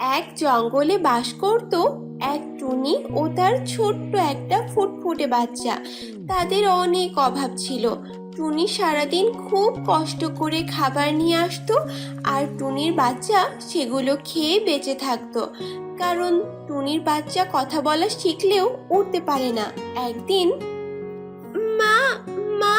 এক জঙ্গলে বাস করত এক টুনি ও তার ছোট্ট একটা ফুটফুটে বাচ্চা। তাদের অনেক অভাব ছিল। টুনি সারাদিন খুব কষ্ট করে খাবার নিয়ে আসতো আর টুনির বাচ্চা সেগুলো খেয়ে বেঁচে থাকতো। কারণ টুনির বাচ্চা কথা বলা শিখলেও উঠতে পারে না। একদিন, মা মা,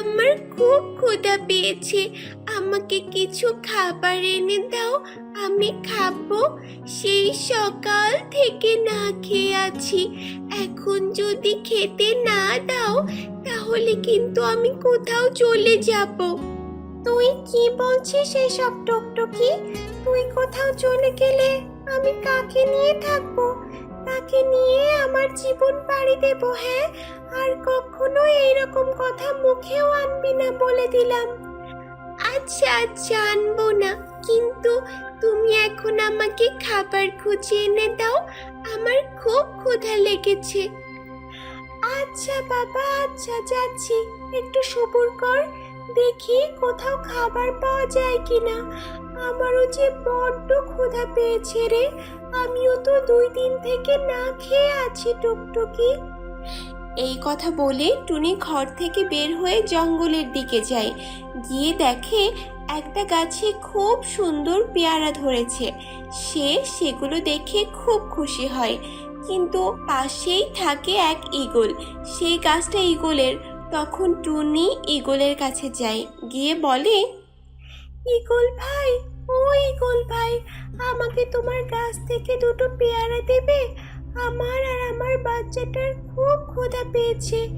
আমার খুব ক্ষুধা পেয়েছে। আমাকে কিছু খাবার এনে দাও, আমি খাব। সেই সকাল থেকে না খেয়ে আছি এখন যদি খেতে না দাও, তাহলে কিন্তু আমি কোথাও চলে যাব। তুই কি বলছিস এসব টুকটুকি? তুই কোথাও চলে গেলে আমি কাকে নিয়ে থাকব? তাকে নিয়ে আমার জীবন পাড়ি দেব হ্যাঁ? আর কখনো এইরকম কথা মুখেও আনবি না বলে দিলাম। আচ্ছা আচ্ছা আনব না। কিন্তু তুমি এখন আমাকে খাবার খুঁজে এনে দাও। আমার খুব ক্ষুধা লেগেছে। আচ্ছা বাবা আচ্ছা যাচ্ছি। একটু সবুর কর। দেখি কোথাও খাবার পাওয়া যায় কিনা। আমারও যে বড্ড ক্ষুধা পেয়েছে রে। আমিও তো দুই দিন থেকে না খেয়ে আছি টুকটুকি। এই কথা বলে টুনি ঘর থেকে বের হয়ে জঙ্গলের দিকে যায়। গিয়ে দেখে একটা গাছে খুব সুন্দর পেয়ারা ধরেছে। সে সেগুলো দেখে খুব খুশি হয়। কিন্তু পাশেই থাকে এক ঈগল। সেই গাছটা ঈগলের। তখন টুনি ঈগলের কাছে যায়। গিয়ে বলে, ঈগল ভাই, ও ঈগল ভাই, আমাকে তোমার গাছ থেকে দুটো পেয়ারা দেবে? আমার আর আমার বাচ্চাটার খুব ক্ষুধা পেয়েছে।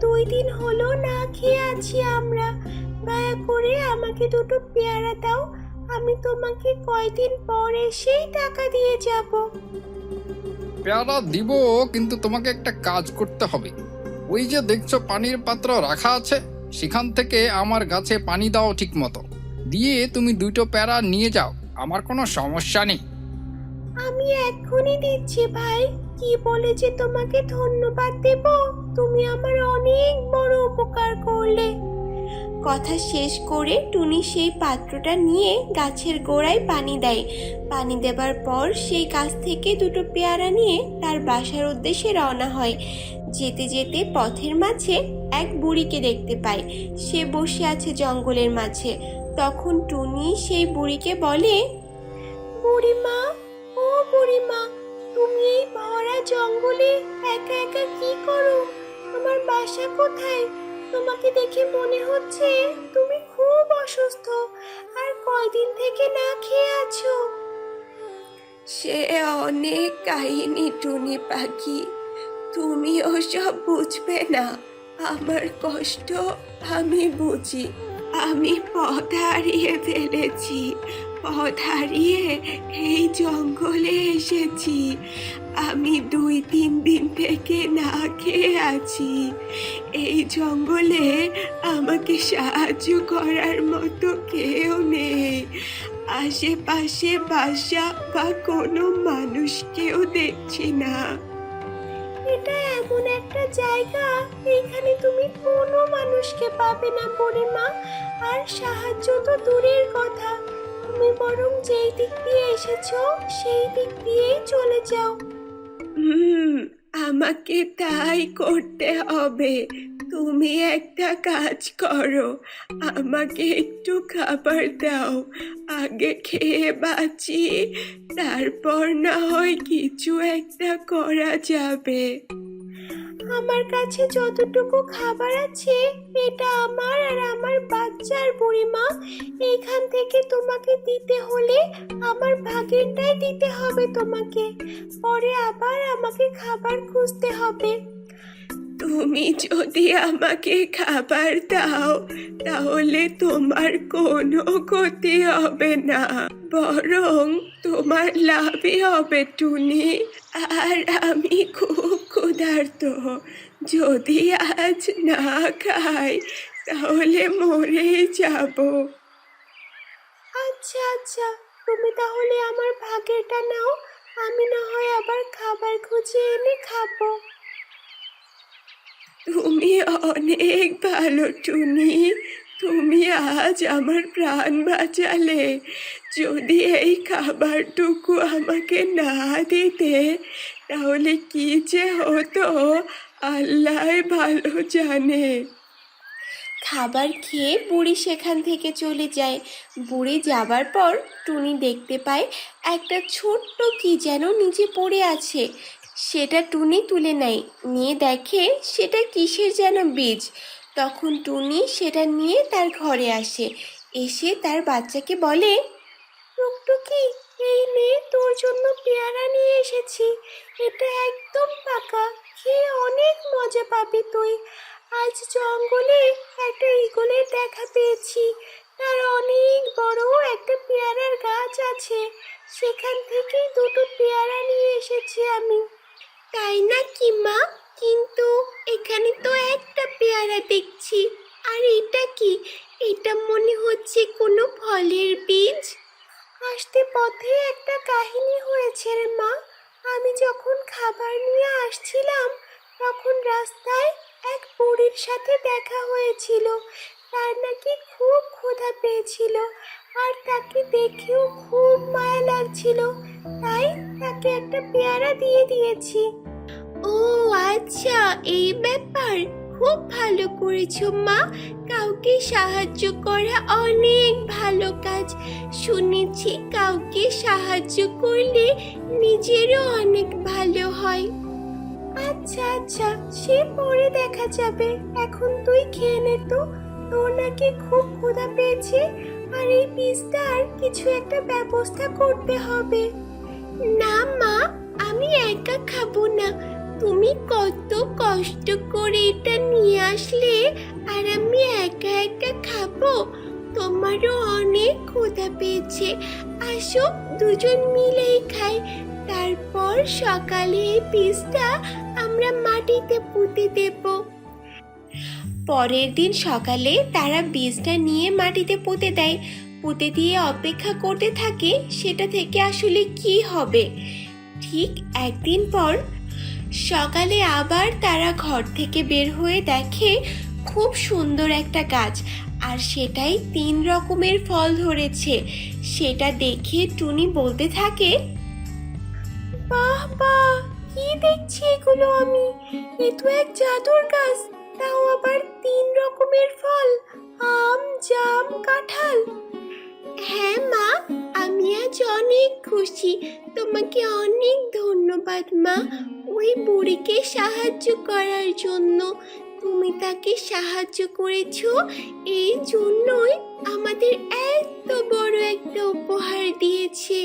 দুই দিন হলো না খেয়ে আছি আমরা। দয়া করে আমাকে দুটো পেয়ারা দাও। আমি তোমাকে কয়দিন পর এসেই টাকা দিয়ে যাব। পেয়ারা দিব কিন্তু তোমাকে একটা কাজ করতে হবে। ওই যে দেখছ পানির পাত্র রাখা আছে সেখান থেকে আমার গাছে পানি দাও ঠিক মতো দিয়ে তুমি দুটো পেয়ারা নিয়ে যাও আমার কোনো সমস্যা নেই। আমি এক্ষুনি দিচ্ছি ভাই। কি বলে যে তোমাকে ধন্যবাদ দেব? তুমি আমার অনেক বড় উপকার করলে। কথা শেষ করে টুনি সেই পাত্রটা নিয়ে গাছের গোড়ায় পানি দেয়। পানি দেবার পর সেই গাছ থেকে দুটো পেয়ারা নিয়ে তার বাসার উদ্দেশ্যে রওনা হয়। যেতে যেতে পথের মাঝে এক বুড়িকে দেখতে পায়। সে বসে আছে জঙ্গলের মাঝে। তখন টুনি সেই বুড়িকে বলে, বুড়িমা, ও বুড়িমা তুমি এই ভরা জঙ্গলে একা একা কি করো? আমার বাসা কোথায়? তোমাকে দেখে মনে হচ্ছে তুমি খুব অসুস্থ। আর কয়দিন থেকে না খেয়ে আছো? সে অনেক কাহিনী, টুনি পাখি। তুমি ওসব বুঝবে না। আমার কষ্ট আমি বুঝি। আমি পথ হারিয়ে ফেলেছি। পথ হারিয়ে এই জঙ্গলে এসেছি। আমি দুই তিন দিন থেকে না খেয়ে আছি। এই জঙ্গলে আমাকে সাহায্য করার মতো কেউ নেই। আশেপাশে বাসা বা কোনো মানুষকেও দেখছি না। এটা এমন একটা জায়গা, এখানে তুমি কোনো মানুষকে পাবে না বুড়িমা আর সাহায্য তো দূরের কথা। তুমি বরং যেই দিক দিয়ে এসেছ, সেই দিক দিয়েই চলে যাও। হুম, আমাকে তাই করতে হবে। তুমি একটা কাজ করো, আমাকে একটু খাবার দাও, আগে খেয়ে বাঁচি, তারপর না হয় কিছু একটা করা যাবে। আমার কাছে যতটুকু খাবার আছে, এটা আমার আর আমার বাচ্চার বুড়িমা। এখান থেকে তোমাকে দিতে হলে আমার ভাগেরটাই দিতে হবে তোমাকে। পরে আবার আমাকে খাবার খুঁজতে হবে। তুমি যদি আমাকে খাবার দাও, তাহলে তোমার কোনো ক্ষতি হবে না। বরং তোমার লাভই হবে, টুনি। আর আমি খুব ক্ষুধার্ত। যদি আজ না খাই, তাহলে মরে যাব। আচ্ছা আচ্ছা। তুমি তাহলে আমার ভাগেরটা নাও। আমি না হয় আবার খাবার খুঁজে এনে খাব। তুমি অনেক ভালো, টুনি। তুমি আজ আমার প্রাণ বাঁচালে। যদি এই খাবারটুকু আমাকে না দিতে, তাহলে কি যে হতো? আল্লাহ ভালো জানে। খাবার খেয়ে বুড়ি সেখান থেকে চলে যায়। বুড়ি যাবার পর টুনি দেখতে পায় একটা ছোট্ট কি যেন নিচে পড়ে আছে। সেটা টুনি তুলে নেয়। নিয়ে দেখে সেটা কিসের যেন বীজ। তখন টুনি সেটা নিয়ে তার ঘরে আসে। এসে তার বাচ্চাকে বলে, টুকটুকি, এই নে তোর জন্য পেয়ারা নিয়ে এসেছি। এটা একদম পাকা। খেয়ে অনেক মজা পাবি তুই। আজ জঙ্গলে একটা ইগলের দেখা পেয়েছি। তার অনেক বড় একটা পেয়ারার গাছ আছে। সেখান থেকেই দুটো পেয়ারা নিয়ে এসেছি আমি। তাই না কি মা? কিন্তু এখানে তো একটা পেয়ারা দেখছি। আর এটা কি? এটা মনে হচ্ছে কোনো ফলের বীজ। আসতে পথে একটা কাহিনী হয়েছে রে, মা। আমি যখন খাবার নিয়ে আসছিলাম, তখন রাস্তায় এক বুড়ির সাথে দেখা হয়েছিল। তার নাকি খুব ক্ষুধা পেয়েছিল আর তাকে দেখেও খুব মায়া লাগছিল। তাই তাকে একটা পেয়ারা দিয়ে দিয়েছি। ও আচ্ছা এই ব্যাপার। খুব ভালো করেছ মা। কাউকে সাহায্য করা অনেক ভালো কাজ। শুনেছি কাউকে সাহায্য করলে নিজেরও অনেক ভালো হয়। আচ্ছা আচ্ছা সে পরে দেখা যাবে। এখন তুই খেয়ে নে তো। তোর নাকি খুব ক্ষুধা পেয়েছে। আর এই পিসটার কিছু একটা ব্যবস্থা করতে হবে। না মা, আমি একা খাব না। তুমি কত কষ্ট করে এটা নিয়ে আসলে আর আমি একা একা খাব? তোমারও অনেক ক্ষুধা পেয়েছে। আসো, দুজন মিলেই খাই। তারপর সকালে এই পিসটা আমরা মাটিতে পুঁতে দেব। পরের দিন সকালে তারা বীজটা নিয়ে মাটিতে পুঁতে দেয়। পুঁতে দিয়ে অপেক্ষা করতে থাকে, সেটা থেকে আসলে কি হবে? ঠিক একদিন পর সকালে আবার তারা ঘর থেকে বের হয়ে দেখে খুব সুন্দর একটা গাছ, আর সেটাই তিন রকমের ফল ধরেছে। সেটা দেখে টুনি বলতে থাকে, বাহ বাহ, কি দেখছি এগুলো আমি? এ তো এক জাদুর গাছ, তাও আবার তিন রকমের ফল, আম, জাম, কাঁঠাল। হ্যাঁ মা। আমি আজ অনেক খুশি। তোমাকে অনেক ধন্যবাদ, মা, ওই বুড়িকে সাহায্য করার জন্য। তুমি তাকে সাহায্য করেছ, এই জন্যই আমাদের এত বড় একটা উপহার দিয়েছে।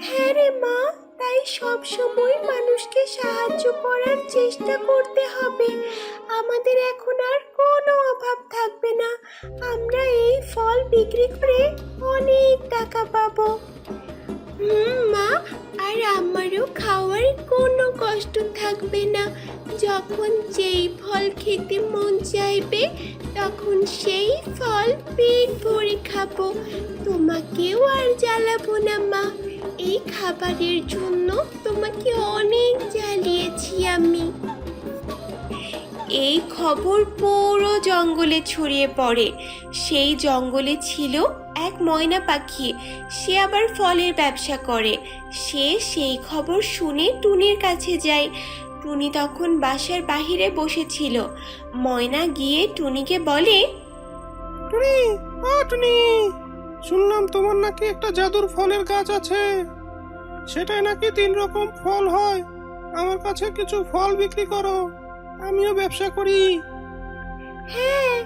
হ্যাঁ রে মা তাই সব সময় মানুষকে সাহায্য করার চেষ্টা করতে হবে। আমাদের এখন আর কোনো অভাব থাকবে না। আমরা এই ফল বিক্রি করে অনেক টাকা পাবো। হুম, মা, আর আমারও খাওয়ার কোনো কষ্ট থাকবে না। যখন যেই ফল খেতে মন চাইবে, তখন সেই ফল পেট ভরে খাব। তোমাকেও আর জ্বালাবো না, মা। এই খাবারের জন্য তোমাকে অনেক জ্বালিয়েছি আমি। এই খবর পুরো জঙ্গলে ছড়িয়ে পড়ে। সেই জঙ্গলে ছিল এক ময়না পাখি। সে আবার ফলের ব্যবসা করে। সে সেই খবর শুনে টুনির কাছে যায়। টুনি তখন বাসার বাহিরে বসেছিল। ময়না গিয়ে টুনিকে বলে, টুনি, ও টুনি! শুনলাম তোমার নাকি একটা জাদুর ফলের গাছ আছে। সেটাই নাকি তিন রকম ফল হয়। আমার কাছে কিছু ফল বিক্রি করো। আমিও ব্যবসা করি। হ্যাঁ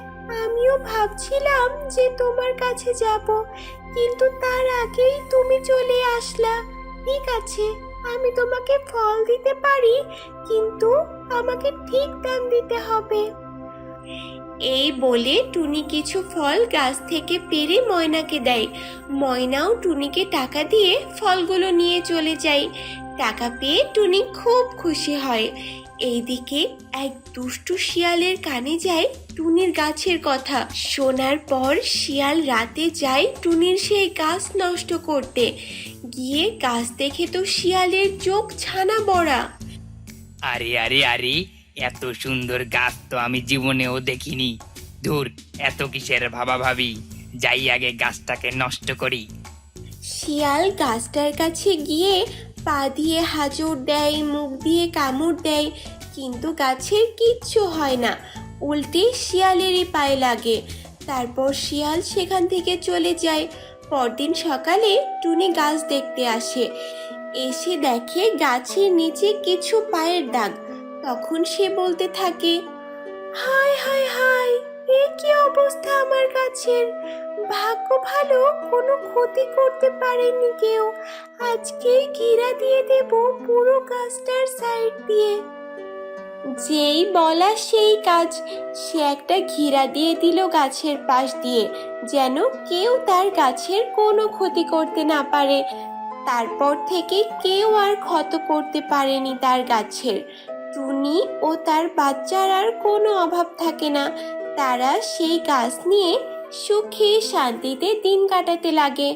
আমিও ভাবছিলাম যে তোমার কাছে যাব, কিন্তু তার আগেই তুমি চলে আসলা। ঠিক আছে, আমি তোমাকে ফল দিতে পারি, কিন্তু আমাকে ঠিক দাম দিতে হবে। এই বলে টুনি কিছু ফল গাছ থেকে পেরে ময়নাকে দেয়। ময়নাও টুনিকে টাকা দিয়ে ফলগুলো নিয়ে চলে যায়। টাকা পেয়ে টুনি খুব খুশি হয়। এইদিকে এক দুষ্টু শিয়ালের কানে যায় টুনির গাছের কথা। শোনার পর শিয়াল রাতে যায় টুনির সেই গাছ নষ্ট করতে। গিয়ে গাছ দেখে তো শিয়ালের চোখ ছানা বড়া। আরে আরে আরে এত সুন্দর গাছ তো আমি জীবনেও দেখিনি। দূর এত কিসের ভাবা ভাবি যাই আগে গাছটাকে নষ্ট করি। শিয়াল গাছটার কাছে গিয়ে পা দিয়ে হাজর দেয়, মুখ দিয়ে কামড় দেয়, কিন্তু গাছের কিচ্ছু হয় না। উল্টে শিয়ালেরই পায়ে লাগে। তারপর শিয়াল সেখান থেকে চলে যায়। পরদিন সকালে টুনি গাছ দেখতে আসে। এসে দেখে গাছের নিচে কিছু পায়ের দাগ। তখন সে বলতে থাকে, হায় হায় হায়, এ কি অবস্থা আমার গাছের? ভাগ্য ভালো, কোনো ক্ষতি করতে পারেনি কেউ। আজকেই ঘিরা দিয়ে দেব পুরো গাছটার সাইড দিয়ে। যেই বলা সেই কাজ, সে একটা ঘিরা দিয়ে দিল গাছের পাশ দিয়ে, যেন কেউ তার গাছের কোনো ক্ষতি করতে না পারে। তারপর থেকে কেউ আর ক্ষত করতে পারেনি তার গাছের। টুনি ও তার বাচ্চার আর কোনো অভাব থাকে না। তারা সেই গাছ নিয়ে সুখে শান্তিতে দিন কাটাতে লাগে।